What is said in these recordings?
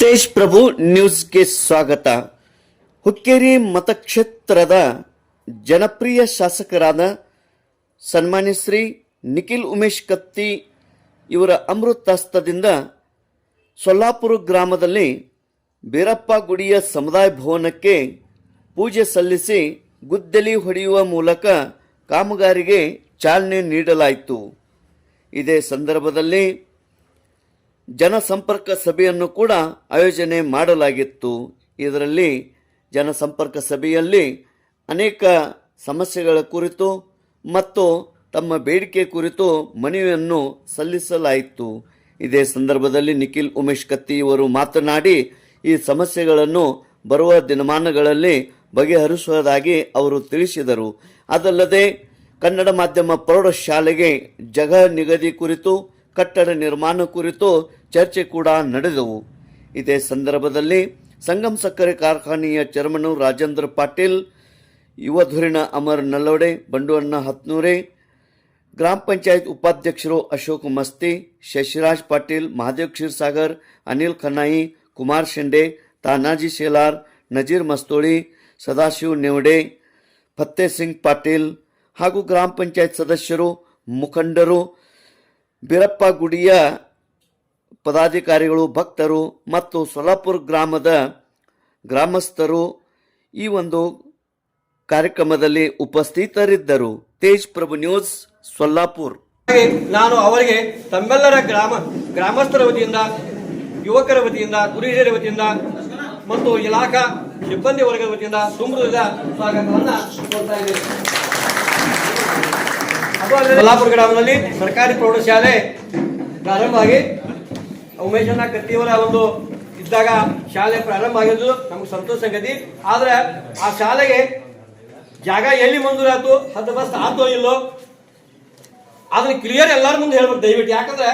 ತೇಜ್ ಪ್ರಭು ನ್ಯೂಸ್ಗೆ ಸ್ವಾಗತ. ಹುಕ್ಕೇರಿ ಮತಕ್ಷೇತ್ರದ ಜನಪ್ರಿಯ ಶಾಸಕರಾದ ಸನ್ಮಾನ್ಯ ಶ್ರೀ ನಿಖಿಲ್ ಉಮೇಶ್ ಕತ್ತಿ ಇವರ ಅಮೃತಾಸ್ತದಿಂದ ಸೊಲ್ಲಾಪುರ ಗ್ರಾಮದಲ್ಲಿ ಬೀರಪ್ಪ ಗುಡಿಯ ಸಮುದಾಯ ಭವನಕ್ಕೆ ಪೂಜೆ ಸಲ್ಲಿಸಿ ಗುದ್ದಲಿ ಹೊಡೆಯುವ ಮೂಲಕ ಕಾಮಗಾರಿಗೆ ಚಾಲನೆ ನೀಡಲಾಯಿತು. ಇದೇ ಸಂದರ್ಭದಲ್ಲಿ ಜನಸಂಪರ್ಕ ಸಭೆಯನ್ನು ಕೂಡ ಆಯೋಜನೆ ಮಾಡಲಾಗಿತ್ತು. ಇದರಲ್ಲಿ ಜನಸಂಪರ್ಕ ಸಭೆಯಲ್ಲಿ ಅನೇಕ ಸಮಸ್ಯೆಗಳ ಕುರಿತು ಮತ್ತು ತಮ್ಮ ಬೇಡಿಕೆ ಕುರಿತು ಮನವಿಯನ್ನು ಸಲ್ಲಿಸಲಾಯಿತು. ಇದೇ ಸಂದರ್ಭದಲ್ಲಿ ನಿಖಿಲ್ ಉಮೇಶ್ ಕತ್ತಿ ಇವರು ಮಾತನಾಡಿ, ಈ ಸಮಸ್ಯೆಗಳನ್ನು ಬರುವ ದಿನಮಾನಗಳಲ್ಲಿ ಬಗೆಹರಿಸುವುದಾಗಿ ಅವರು ತಿಳಿಸಿದರು. ಅದಲ್ಲದೆ, ಕನ್ನಡ ಮಾಧ್ಯಮ ಪ್ರೌಢಶಾಲೆಗೆ ಜಗ ನಿಗದಿ ಕುರಿತು, ಕಟ್ಟಡ ನಿರ್ಮಾಣ ಕುರಿತು ಚರ್ಚೆ ಕೂಡ ನಡೆದವು. ಇದೇ ಸಂದರ್ಭದಲ್ಲಿ ಸಂಗಮ್ ಸಕ್ಕರೆ ಕಾರ್ಖಾನೆಯ ಚೇರ್ಮನ್ ರಾಜೇಂದ್ರ ಪಾಟೀಲ್ ಯುವಧುರಿಣ ಅಮರ್ ನಲ್ಲೋಡೆ ಬಂಡುವಣ್ಣ ಹತ್ನೂರೆ, ಗ್ರಾಮ ಪಂಚಾಯತ್ ಉಪಾಧ್ಯಕ್ಷರು ಅಶೋಕ್ ಮಸ್ತಿ, ಶಶಿರಾಜ್ ಪಾಟೀಲ್, ಮಹಾದೇವ್ ಕ್ಷೀರ್ಸಾಗರ್, ಅನಿಲ್ ಖನ್ನಾಯಿ ಕುಮಾರ್ ಶಿಂಡೆ, ತಾನಾಜಿ ಶೇಲಾರ್, ನಜೀರ್ ಮಸ್ತೋಳಿ, ಸದಾಶಿವ್ ನೇವಡೆ, ಫತ್ತೇ ಸಿಂಗ್ ಪಾಟೀಲ್ ಹಾಗೂ ಗ್ರಾಮ ಪಂಚಾಯತ್ ಸದಸ್ಯರು, ಮುಖಂಡರು, ಬೀರಪ್ಪ ಗುಡಿಯ ಪದಾಧಿಕಾರಿಗಳು, ಭಕ್ತರು ಮತ್ತು ಸೊಲಾಪುರ ಗ್ರಾಮದ ಗ್ರಾಮಸ್ಥರು ಈ ಒಂದು ಕಾರ್ಯಕ್ರಮದಲ್ಲಿ ಉಪಸ್ಥಿತರಿದ್ದರು. ತೇಜ್ ಪ್ರಭು ನ್ಯೂಸ್ ಸೊಲ್ಲಾಪುರ್ ನಾನು ಅವರಿಗೆ ತಮ್ಮೆಲ್ಲರ ಗ್ರಾಮ, ಗ್ರಾಮಸ್ಥರ ವತಿಯಿಂದ, ಯುವಕರ ವತಿಯಿಂದ ಗುರುಹಿರಿಯರ ವತಿಯಿಂದ ಮತ್ತು ಇಲಾಖಾ ಸಿಬ್ಬಂದಿ ವರ್ಗದ ವತಿಯಿಂದ ತುಂಬುವುದ ಸ್ವಾಗತವನ್ನು ಕೋರ್ತಾ ಅದು ಗ್ರಾಮದಲ್ಲಿ ಸರ್ಕಾರಿ ಪ್ರೌಢಶಾಲೆ ಪ್ರಾರಂಭ ಕತ್ತಿ ಕತ್ತಿಯವರ ಒಂದು ಇದ್ದಾಗ ಶಾಲೆ ಪ್ರಾರಂಭ ಆಗಿದ್ದು ನಮ್ಗೆ ಸಂತೋಷ ಸಂಗತಿ ಆದ್ರೆ ಆ ಶಾಲೆಗೆ ಜಾಗ ಎಲ್ಲಿ ಮಂಜೂರಾಯ್ತು? ಹತ್ತು ಬಸ್ ಆತೋ ಇಲ್ಲೋ? ಅದನ್ನ ಕ್ಲಿಯರ್ ಎಲ್ಲರ ಮುಂದೆ ಹೇಳ್ಬೇಕು ದಯವಿಟ್ಟು. ಯಾಕಂದ್ರೆ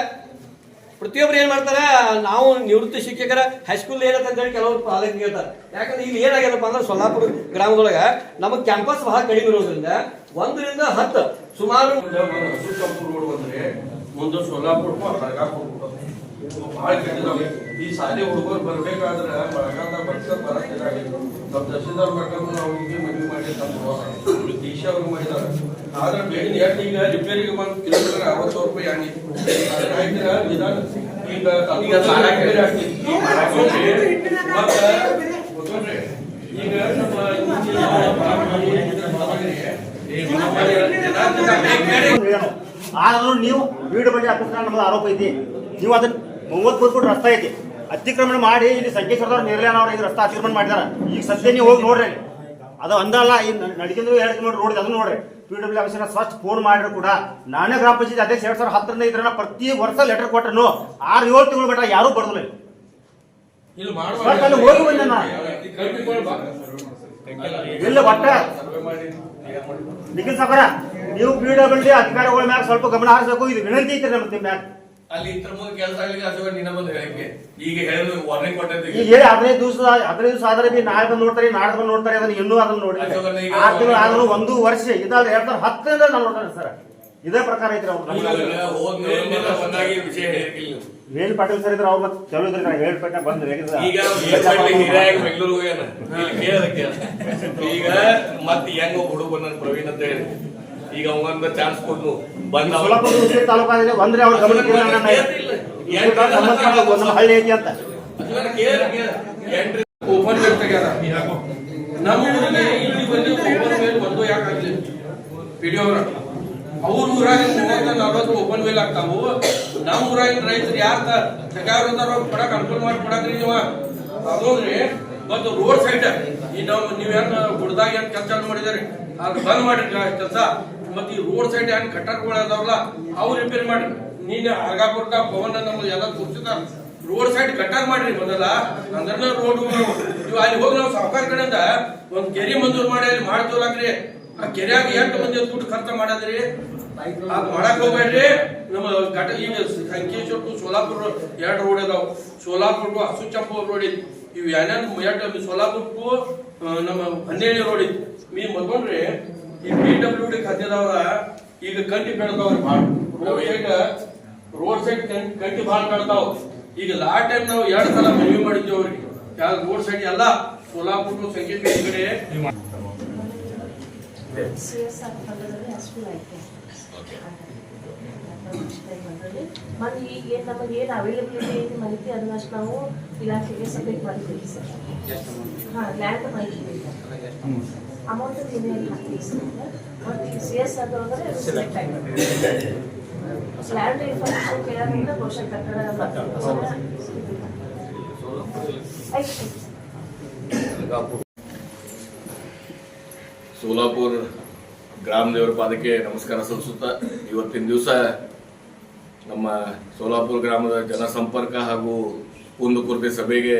ಪ್ರತಿಯೊಬ್ರು ಏನ್ ಮಾಡ್ತಾರೆ? ನಾವು ನಿವೃತ್ತಿ ಶಿಕ್ಷಕರ ಹೈಸ್ಕೂಲ್ ಏನಂತ ಹೇಳಿ ಕೆಲವರು ಪಾಲಕರಿಗೆ ಹೇಳ್ತಾರೆ ಯಾಕಂದ್ರೆ ಇಲ್ಲಿ ಏನಾಗ್ಯದಪ್ಪ ಅಂದ್ರೆ ಸೊಲ್ಲಾಪುರ ಗ್ರಾಮದೊಳಗೆ ನಮಗೆ ಕ್ಯಾಂಪಸ್ ಬಹಳ ಕಡಿಮೆ ಇರೋದ್ರಿಂದ ಒಂದರಿಂದ ಹತ್ತು ಸುಮಾರು ಮುಂದೆ ಹರಗಾಪುರ ಭಾಳ ಈ ಸಾರಿ ಹುಡುಗರು ಬರಬೇಕಾದ್ರೆ ಬಳಗಾದ ಬರ್ತ ಬರಕ್ಕಿಲ್ಲ ನಮ್ಮ ತಹಸೀಲ್ದಾರ್ ಮಕ್ಕಳು ನಾವು ಮದುವೆ ಮಾಡಿ ನಮ್ಮ ದೇಶ ಅವ್ರು ಮಾಡಿದಾರೆ ಆದ್ರೆ ಬೇಗ ಎಷ್ಟು ಈಗ ರಿಪೇರಿಗೆ ಬಂದು ಕಿಲೋಮೀಟರ್ ಅರವತ್ತು ಸಾವಿರ ರೂಪಾಯಿ ಆಗಿತ್ತು ನಿಧಾನ ಈಗ ಈಗ ನಮ್ಮ ಆದ್ರೂ ನೀವು ಬೀಡು ಬಂಡಿ ಹಾಕಿಸ್ತಾರೆ ನಮ್ಮದು ಆರೋಪ ಐತಿ ನೀವು ಅದನ್ನ ಮೂವತ್ತು ಫುಟ್ ರಸ್ತೆ ಐತಿ. ಅತಿಕ್ರಮಣ ಮಾಡಿ ಇಲ್ಲಿ ಸಂಕೇಶ್ವರದವ್ರು ನಿರ್ಲಯನ ಅವ್ರು ಇದು ರಸ್ತೆ ಅತಿಕ್ರಮಣ ಮಾಡಿದಾರ. ಈಗ ಸದ್ಯ ನೀವು ಹೋಗಿ ನೋಡ್ರಿ. ಅದು ಅಂದಲ್ಲ ಈ ನಡಿಕೆಂದ್ರೆ ಎರಡು ಕಿಲೋಮೀಟರ್ ರೋಡ್ ಅದನ್ನು ನೋಡ್ರಿ. ಪಿ ಡಬ್ಲ್ಯೂ ಆಫೀಸರ್ ಸ್ವಚ್ಛ ಫೋನ್ ಮಾಡಿದ್ರು ಕೂಡ ನಾನೇ ಗ್ರಾಮ ಪಂಚಾಯತ್ ಅಧ್ಯಕ್ಷ ಎರಡ್ ಸಾವಿರದ ಹತ್ತರಿಂದ ಇದ್ರನ್ನ ಪ್ರತಿ ವರ್ಷ ಲೆಟರ್ ಕೊಟ್ಟರು ಆರು ಏಳು ತಿಂಗಳು ಬಿಟ್ಟ ಯಾರೂ ಬರ್ದಿಲ್ಲ ಹೋಗಿ ಬಂದೆ ನಾನು. ಇಲ್ಲ ಒಟ್ಟ. ನಿಖಿಲ್ ಸಾಕರ ನೀವು ಪಿ ಡಬ್ಲ್ಯೂ ಡಿ ಅಧಿಕಾರಿಗಳ ಮ್ಯಾಗ ಸ್ವಲ್ಪ ಗಮನ ಹರಿಸಬೇಕು. ಇದು ವಿನಂತಿ ಐತೆ ನಮ್ಮ ಮ್ಯಾಗ. ಅಲ್ಲಿ ಇದ್ರ ಮುಂದೆ ಕೆಲಸ ಆಗ್ಲಿಕ್ಕೆ ಅಶೋಕ ನಿನ್ನ ಬಂದು ಹೇಳಕ್ಕೆ ಈಗ ಹೇಳಿದ್ರು ವಾರ್ನಿಂಗ್ ಕೊಟ್ಟಿದ್ದೆ ಈಗ ಹೇಳಿ ಹದಿನೈದು ದಿವಸ ಹದಿನೈದು ದಿವಸ ಆದ್ರೆ ಬಿ ನಾಳೆ ಬಂದು ನೋಡ್ತಾರೆ ನಾಳೆ ಬಂದು ನೋಡ್ತಾರೆ ಅದನ್ನ ಇನ್ನೂ ಅದನ್ನ ನೋಡಿ. ಆರು ತಿಂಗಳು ಆದ್ರೂ ಒಂದು ವರ್ಷ ಇದಾದ್ರೆ ಎರಡ್ ಸಾವಿರದ ಹತ್ತರಿಂದ ನಾನು ನೋಡ್ತಾರೆ ಸರ್. ಇದೇ ಪ್ರಕಾರ ಐತ್ರಿ ಅವ್ರು ಒಂದಾಗಿ ವಿಷಯ. ವೇಲ್ ಪಾಟೀಲ್ ಸರ್ ಇದ್ರೆ ಅವ್ರು ಮತ್ತೆ ಚಲೋ ಇದ್ರೆ ಹೇಳಿ ಪಟ್ಟ ಬಂದ್ರೆ ಈಗ ಬೆಂಗಳೂರು ಹೋಗ್ಯಾನ. ಈಗ ಮತ್ತೆ ಹೆಂಗ ಹುಡುಗ ಬಂದ ಪ್ರವೀಣ್ ಅಂತ ಹೇಳಿ. ಈಗ ಅವಂಗೊಂದು ಚಾನ್ಸ್ ಕೊಟ್ಟು ಬಂದ ತಾಲೂಕಾಗಿದೆ ಬಂದ್ರೆ ಅವ್ರ ಗಮನಕ್ಕೆ ಹಳ್ಳಿ ಐತಿ ಅಂತ. ಅದನ್ನ ಕೇಳ ಕೇಳ ಎಂಟ್ರಿ ಓಪನ್ ವೇಲ್ ತೆಗ್ಯಾರ? ನಮ್ಮ ಇಲ್ಲಿ ಬಂದು ಓಪನ್ ವೇಲ್ ಬಂದು ಯಾಕಾಗ್ಲಿ ವಿಡಿಯೋ ಅವ್ರ. ಊರಾಗ ಮೂವತ್ತ ನಲ್ವತ್ತು ಓಪನ್ ವೇಲ್ ಆಗ್ತಾವು. ನಮ್ಮ ಊರಾಗಿನ ರೈತರು ಯಾರ ಕೊಡಕ್ ಅನುಕೂಲ ಮಾಡಿ ಕೊಡಕ್ರಿ ನೀವ ಅದೋದ್ರಿ ಮತ್ತು ರೋಡ್ ಸೈಡ್ ಈ ನಾವು ನೀವೇನು ಗುಡ್ದಾಗ ಏನ್ ಕೆಲಸ ಮಾಡಿದಾರೆ? ಅದು ಬಂದ್ ಮಾಡಿರಿ ಕೆಲಸ. ಮತ್ತೆ ಈ ರೋಡ್ ಸೈಡ್ ಏನ್ ಕಟ್ಟಡಗಳು ಅದಾವಲ್ಲ ಅವು ರಿಪೇರಿ ಮಾಡ್ರಿ. ನೀನ್ ಅರ್ಗಾಪುರ್ಕ ಪವನ್ ನಮ್ದು ಎಲ್ಲ ತೋರಿಸಿದ ರೋಡ್ ಸೈಡ್ ಕಟ್ಟರ್ ಮಾಡ್ರಿ ಮೊದಲ. ಅಂದ್ರ ರೋಡ್ ನೀವು ಅಲ್ಲಿ ಹೋಗಿ ನಾವು ಸಾವುಕಾರ ಕಡೆಯಿಂದ ಒಂದ್ ಕೆರೆ ಮಂಜೂರು ಮಾಡಿ ಅಲ್ಲಿ ಮಾಡ್ತೋಲಾಕ್ರಿ ಆ ಕೆರೆಯಾಗ ಎಂಟು ಮಂದಿ ದುಡ್ಡು ಖರ್ಚು ಮಾಡದ್ರಿ. ಮಾಡಕ್ ಹೋಗ್ಬೇಡ್ರಿ. ನಮ್ಮ ಘಟ ಈಗ ಸಂಕೇಶ್ವರ್ ಟು ಸೋಲಾಪುರ್ ಎರಡು ರೋಡ್ ಅದಾವ. ಸೋಲಾಪುರ್ ಟು ಹಸುಚಂಪ ರೋಡ್ ಐತಿ ಇವ್ ಏನೇನು ಎರಡು ಸೋಲಾಪುರ್ ಟು ನಮ್ಮ ಹನ್ನೆರಡು ರೋಡ್ ಐತಿ ಮೀ ಮತ್ತೊಂಡ್ರಿ ಈ ಪಿ ಡಬ್ಲ್ಯೂ ಡಿ ಖಾತೆದವ್ರ ಈಗ ಕಂಟಿ ಬೆಳೆದವ್ರಿ ಭಾಳ. ರೋಡ್ ಸೈಡ್ ರೋಡ್ ಸೈಡ್ ಕಂಟಿ ಭಾಳ ಬೆಳೆದಾವ್ ಈಗ ಲಾಸ್ಟ್ ಟೈಮ್ ನಾವು ಎರಡು ಸಲ ಮನವಿ ಮಾಡಿದ್ವಿ ಅವ್ರಿಗೆ ಯಾವ ರೋಡ್ ಸೈಡ್ ಎಲ್ಲ ಸೋಲಾಪುರ ಸಂಗೀತ ಕಡೆ. CSR ಫಂಡದಲ್ಲಿ ಅಷ್ಟು ಈಗ ಏನು ನಮಗೆ ಏನು ಅವೈಲಬಿಲಿಟಿ ಐತಿ ಮಾಹಿತಿ ಅದನ್ನಷ್ಟು ನಾವು ಇಲಾಖೆಗೆ ಸಬ್ಮಿಟ್ ಮಾಡ್ತೀವಿ ಸರ್ ಹಾಂ ಲ್ಯಾಂಡ್ ಮಾಹಿತಿ ಅಮೌಂಟ್ ನೀವೇ ಹಾಕ್ತೀವಿ ಮತ್ತು ಸಿ ಎಸ್ ಅದು ಅಂದರೆ ಸೆಲೆಕ್ಟ್ ಆಗಿದೆ ಲ್ಯಾಂಡ್ ಇನ್ಫಾರ್ಮೇಷನ್ ಕೇಳೋದ್ರಿಂದ ಬಹುಶಃ ಕಟ್ಟಡ ಸೋಲಾಪುರ್ ಗ್ರಾಮ ದೇವರ ಪಾದಕ್ಕೆ ನಮಸ್ಕಾರ ಸಲ್ಲಿಸುತ್ತಾ, ಇವತ್ತಿನ ದಿವಸ ನಮ್ಮ ಸೋಲಾಪುರ ಗ್ರಾಮದ ಜನಸಂಪರ್ಕ ಹಾಗೂ ಕುಂದುಕೊರತೆ ಸಭೆಗೆ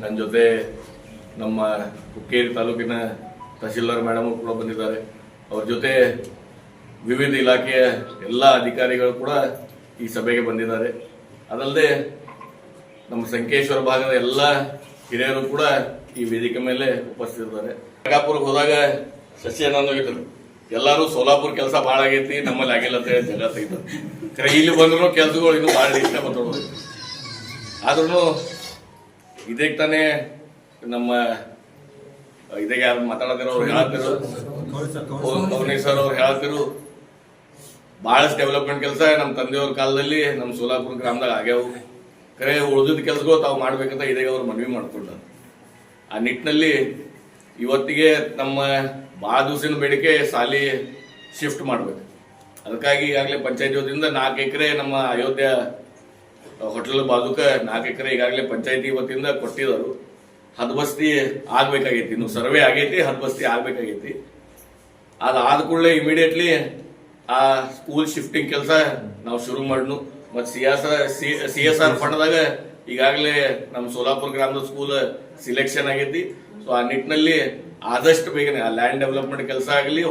ನನ್ನ ಜೊತೆ ನಮ್ಮ ಹುಕ್ಕೇರಿ ತಾಲೂಕಿನ ತಹಶೀಲ್ದಾರ್ ಮೇಡಮ್ ಕೂಡ ಬಂದಿದ್ದಾರೆ. ಅವ್ರ ಜೊತೆ ವಿವಿಧ ಇಲಾಖೆಯ ಎಲ್ಲ ಅಧಿಕಾರಿಗಳು ಕೂಡ ಈ ಸಭೆಗೆ ಬಂದಿದ್ದಾರೆ. ಅದಲ್ಲದೆ ನಮ್ಮ ಸಂಕೇಶ್ವರ ಭಾಗದ ಎಲ್ಲ ಹಿರಿಯರು ಕೂಡ ಈ ವೇದಿಕೆ ಮೇಲೆ ಉಪಸ್ಥಿತಿದ್ದಾರೆ. ರಂಗಾಪುರಕ್ಕೆ ಹೋದಾಗ ಸಸಿ ಅನ್ನೋದು ಹೋಗಿದ್ರು ಎಲ್ಲರೂ ಸೋಲಾಪುರ ಕೆಲಸ ಭಾಳ ಆಗೈತಿ, ನಮ್ಮಲ್ಲಿ ಆಗಿಲ್ಲ ಅಂತ ಹೇಳಿ ಜಗ ತೆಗಿತಾರೆ. ಖರೆ ಇಲ್ಲಿ ಬಂದ್ರು ಕೆಲಸಗಳು ಇನ್ನೂ ಭಾಳ ಇಷ್ಟ ಬಂದ್ರು ಆದ್ರೂ ಇದಕ್ಕೆ ತಾನೇ ನಮ್ಮ ಇದೇ ಯಾರು ಮಾತಾಡೋದಿರೋ ಅವ್ರು ಹೇಳ್ತಿರು ಕೌನಿ ಸರ್ ಅವ್ರು ಹೇಳ್ತಿರು ಬಹಳಷ್ಟು ಡೆವಲಪ್ಮೆಂಟ್ ಕೆಲಸ ನಮ್ಮ ತಂದೆಯವ್ರ ಕಾಲದಲ್ಲಿ ನಮ್ಮ ಸೋಲಾಪುರ ಗ್ರಾಮದಾಗ ಆಗ್ಯಾವು. ಕರೆ ಉಳಿದಿದ್ದ ಕೆಲಸಗಳು ತಾವು ಮಾಡ್ಬೇಕಂತ ಇದೇ ಅವ್ರು ಮನವಿ ಮಾಡ್ಕೊಂಡಾರ. ಆ ನಿಟ್ಟಿನಲ್ಲಿ ಇವತ್ತಿಗೆ ನಮ್ಮ ಭಾಳ ದಿವಸಿನ ಬೇಡಿಕೆ ಸಾಲಿ ಶಿಫ್ಟ್ ಮಾಡ್ಬೇಕು. ಅದಕ್ಕಾಗಿ ಈಗಾಗಲೇ ಪಂಚಾಯತ್ ವತಿಯಿಂದ ನಾಲ್ಕು ಎಕರೆ ನಮ್ಮ ಅಯೋಧ್ಯ ಹೋಟೆಲ್ ಬಾಜುಕ ನಾಲ್ಕು ಎಕರೆ ಈಗಾಗಲೇ ಪಂಚಾಯತಿ ವತಿಯಿಂದ ಕೊಟ್ಟಿದ್ದಾರೆ ಹದ್ಬಸ್ತಿ ಆಗ್ಬೇಕಾಗೈತಿ, ಇನ್ನು ಸರ್ವೆ ಆಗೈತಿ ಹದ್ಬಸ್ತಿ ಆಗ್ಬೇಕಾಗೈತಿ. ಅದಾದ ಕೂಡಲೇ ಇಮಿಡಿಯೇಟ್ಲಿ ಆ ಸ್ಕೂಲ್ ಶಿಫ್ಟಿಂಗ್ ಕೆಲಸ ನಾವು ಶುರು ಮಾಡ್ನು. ಮತ್ತು C S C S R ಫಂಡ್ದಾಗ ಈಗಾಗಲೇ ನಮ್ಮ ಸೋಲಾಪುರ ಗ್ರಾಮದ ಸ್ಕೂಲ್ ಸಿಲೆಕ್ಷನ್ ಆಗೈತಿ. ಸೊ ಆ ನಿಟ್ಟಿನಲ್ಲಿ ಆದಷ್ಟು ಬೇಗನೆ ಆ ಲ್ಯಾಂಡ್ ಡೆವಲಪ್ಮೆಂಟ್ ಕೆಲಸ ಆಗಲಿ